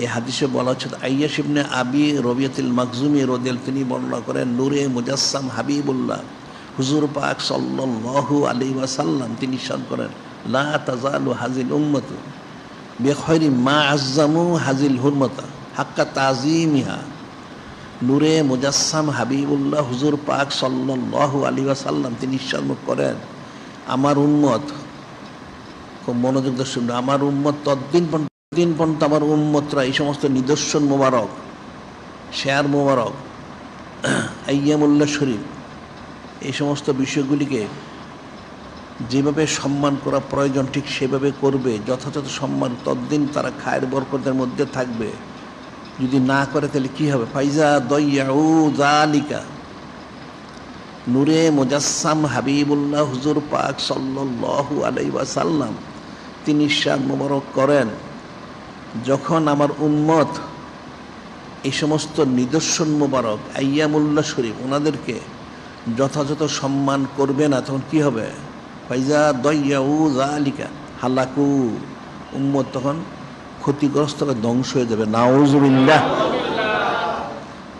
এই হাদিসে বলা হচ্ছে আইয়া শিবনে আবি রবিয়াতুল মাকজুমি রদিয়াল তিনি বর্ণনা করেন, নূরে মুজাসসাম হাবিবুল্লাহ, হুজুর পাক সাল্লাল্লাহু আলাইহি ওয়াসাল্লাম, তিনি ইরশাদ করেন, লা তাজালু হাজিল উম্মতু বেখয়রি মা আজ্জামু হাজিল হুরমতা হাক্কা তাজিমিহা নূরে মুজাসসাম হাবিবুল্লাহ, হুজুর পাক সাল্লাল্লাহু আলাইহি ওয়াসাল্লাম, তিনি ইরশাদ করেন, আমার উম্মত, খুব মনোযোগ দিয়ে শুনবে আমার উম্মত তদ্দিন দিন পর্যন্ত আমার উম্মতরা এই সমস্ত নিদর্শন মোবারক, শেয়ার মোবারক, আইয়ামুল্লাহ শরীফ, এই সমস্ত বিষয়গুলিকে যেভাবে সম্মান করা প্রয়োজন, ঠিক সেভাবে করবে, যথাযথ সম্মান তদ্দিন তারা খায়ের বরকতের মধ্যে থাকবে। যদি না করে তাহলে কি হবে? ফাইজা দয়াউ জালিকা নূরে মুজাসসাম হাবিবুল্লাহ হুজুর পাক সাল্লাল্লাহু আলাইহি ওয়াসাল্লাম, তিনি শাহ মোবারক করেন। যখন আমার উম্মত এই সমস্ত নিদর্শন মোবারক, আইয়ামুল্লাহ শরীফ ওনাদেরকে যথাযথ সম্মান করবে না, তখন কি হবে? ফাইজা দয়াউ জালিকা হালাকু। উম্মত তখন ক্ষতিগ্রস্ত ধ্বংস হয়ে যাবে। নাউজুবিল্লাহ।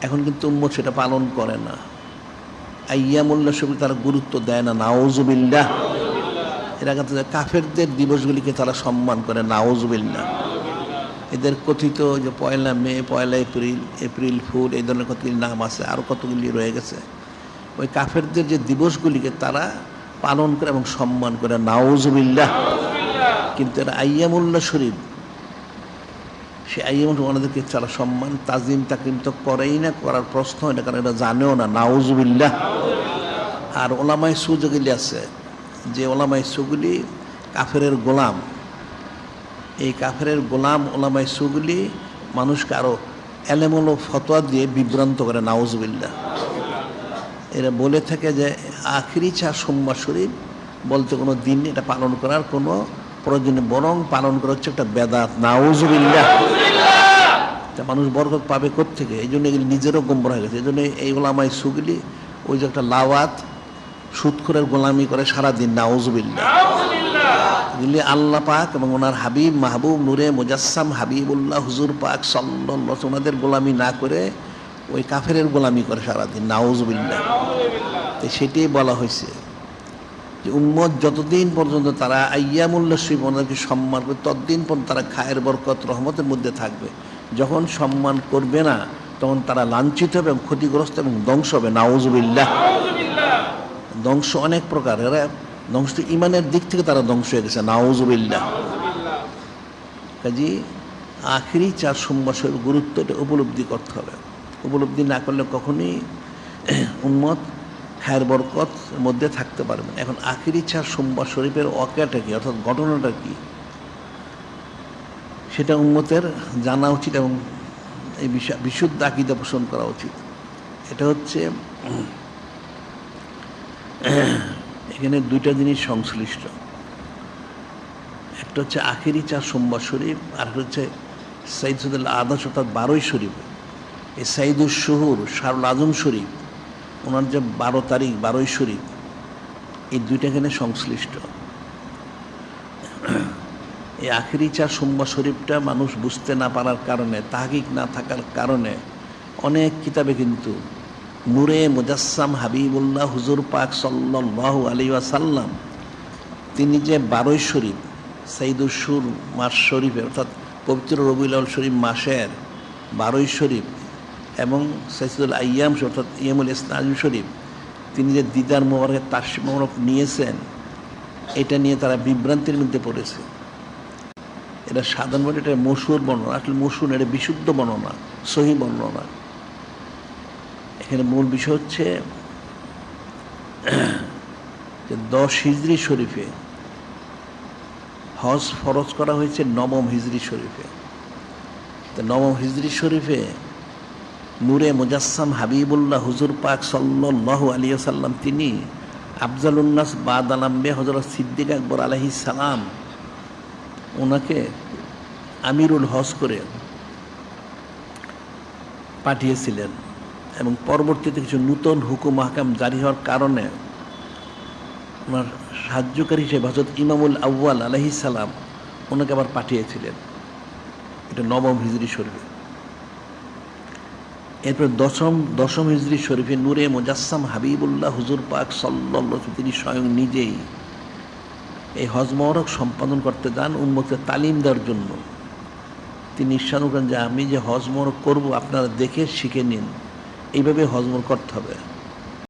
এখন কিন্তু উম্মত সেটা পালন করে না। আইয়ামুল্লাহ শরীফ তারা গুরুত্ব দেয় না। নাউজুবিল্লাহ। এরা কাফেরদের দিবসগুলিকে তারা সম্মান করে, নাউজুবিল্লাহ। এদের কথিত যে পয়লা মে, পয়লা এপ্রিল এপ্রিল ফুল, এই ধরনের কতগুলি নাম আছে আরও কতগুলি রয়ে গেছে। ওই কাফেরদের যে দিবসগুলিকে তারা পালন করে এবং সম্মান করে। নাউজুবিল্লাহ। কিন্তু এরা আইয়ামুল্লাহ শরীফ। সে আইয়ামুল ওনাদেরকে তারা সম্মান, তাজিম তাকিম তো করেই না, করার প্রশ্ন হয় না, কারণ এটা জানেও না। নাউজুবিল্লাহ। আর ওলামাই সু যেগুলি আছে। যে ওলামাই সুগুলি কাফেরের গোলাম। এই কাফেরের গোলাম ওলামাই সুগুলি মানুষকে আরও এলেমলো ফতোয়া দিয়ে বিভ্রান্ত করে নাউজবিল্লা এরা বলে থাকে যে, আখিরি চা সোমবার শরীফ বলতে কোনো দিন এটা পালন করার কোনো প্রয়োজন বরং পালন করা হচ্ছে একটা বেদাত। নাউজবিল্লা তা মানুষ বরকত পাবে কোথেকে এই জন্য এগুলি নিজেরও গোমর হয়ে গেছে। এই জন্য এই ওলামাই সুগুলি ওই যে একটা লাওয়াত, সুৎখরের গোলামি করে সারাদিন নাউজবিল্লা এগুলি আল্লাহ পাক এবং ওনার হাবিব মাহবুব নূরে মুজাসসাম হাবিবুল্লাহ হুজুর পাক সাল্লাহ ওনাদের গোলামি না করে ওই কাফেরের গোলামি করে সারাদিন নাউজবিল্লা তো সেটাই বলা হয়েছে যে উম্মত যতদিন পর্যন্ত তারা আইয়ামুল্লাহ শরীফ ওনাদেরকে সম্মান করবে ততদিন পর্যন্ত তারা খায়ের বরকত, রহমতের মধ্যে থাকবে। যখন সম্মান করবে না, তখন তারা লাঞ্ছিত হবে এবং ক্ষতিগ্রস্ত এবং ধ্বংস হবে, নাউজবিল্লাহ। ধ্বংস অনেক প্রকার। এরা ধ্বংস ইমানের দিক থেকে তারা ধ্বংস হয়ে গেছে, নাউজুবিল্লাহ। কাজী, আখিরি চার সোমবাসের গুরুত্বটা উপলব্ধি করতে হবে। উপলব্ধি না করলে কখনই উন্মত খায়ের বরকত মধ্যে থাকতে পারবে এখন আখিরি চার সোমবার শরীফের অকাটা কি, অর্থাৎ ঘটনাটা কি? সেটা উন্মতের জানা উচিত এবং এই বিশুদ্ধ আকিদা পোষণ করা উচিত। এটা হচ্ছে এখানে দুইটা জিনিস সংশ্লিষ্ট। একটা হচ্ছে আখেরি চার সোমবার শরীফ, আর হচ্ছে সাইদ সদুল আদাস অর্থাৎ বারোই শরীফ। এই সাইদুল শহুর, শারুল আজম শরীফ, ওনার যে বারো তারিখ, বারোই শরীফ, এই দুইটা এখানে সংশ্লিষ্ট। এই আখেরি চার সোমবার শরীফটা মানুষ বুঝতে না পারার কারণে, তাহাকিক না থাকার কারণে অনেক কিতাবে কিন্তু নূরে মুজাসসাম হাবিবুল্লাহ হুজুর পাক সাল্লাহ আলী ওয়াসাল্লাম, তিনি যে বারোই শরীফ সাইদুসুর মাস শরীফের অর্থাৎ পবিত্র রবিউল শরীফ মাসের বারোই শরীফ এবং সাইদুল আয়াম অর্থাৎ ইয়ামুল ইসলাম শরীফ, তিনি যে দিদার মোবারকের তাসি মোবারক নিয়েছেন, এটা নিয়ে তারা বিভ্রান্তির মধ্যে পড়েছে। এটা সাধারণভাবে এটা মসুর বর্ণনা, আসলে মসুর এটা বিশুদ্ধ বর্ণনা, সহি বর্ণনা। এখানে মূল বিষয় হচ্ছে যে দশ হিজড়ি শরীফে হজ ফরজ করা হয়েছে নবম হিজড়ি শরীফে। তো নবম হিজড়ি শরীফে নূরে মুজাসসাম হাবিবুল্লাহ হুজুর পাক সাল্লাহ আলিয়া সাল্লাম তিনি আফজাল উন্নাস বাদ আলাম্বে হজরত সিদ্দিক আকবর আলহি সালাম ওনাকে আমিরুল হজ করে পাঠিয়েছিলেন। এবং পরবর্তীতে কিছু নূতন হুকুম হাকাম জারি হওয়ার কারণে ওনার সাহায্যকারী হিসেবে হজরত ইমামুল আউ্য়াল আলহি সালাম ওনাকে আবার পাঠিয়েছিলেন। এটা নবম হিজরি শরীফে। এরপর দশম দশম হিজরি শরীফে নূরে মুজাসসাম হাবিবুল্লাহ হুজুর পাক সাল্লাল্লাহু তিনি স্বয়ং নিজেই এই হজ মহরক সম্পাদন করতে যান উন্মুক্ত তালিম দেওয়ার জন্য। তিনি ইচ্ছানু করেন যে আমি যে হজ মহরক করব, আপনারা দেখে শিখে নিন। এইভাবে হজমর করতে হবে।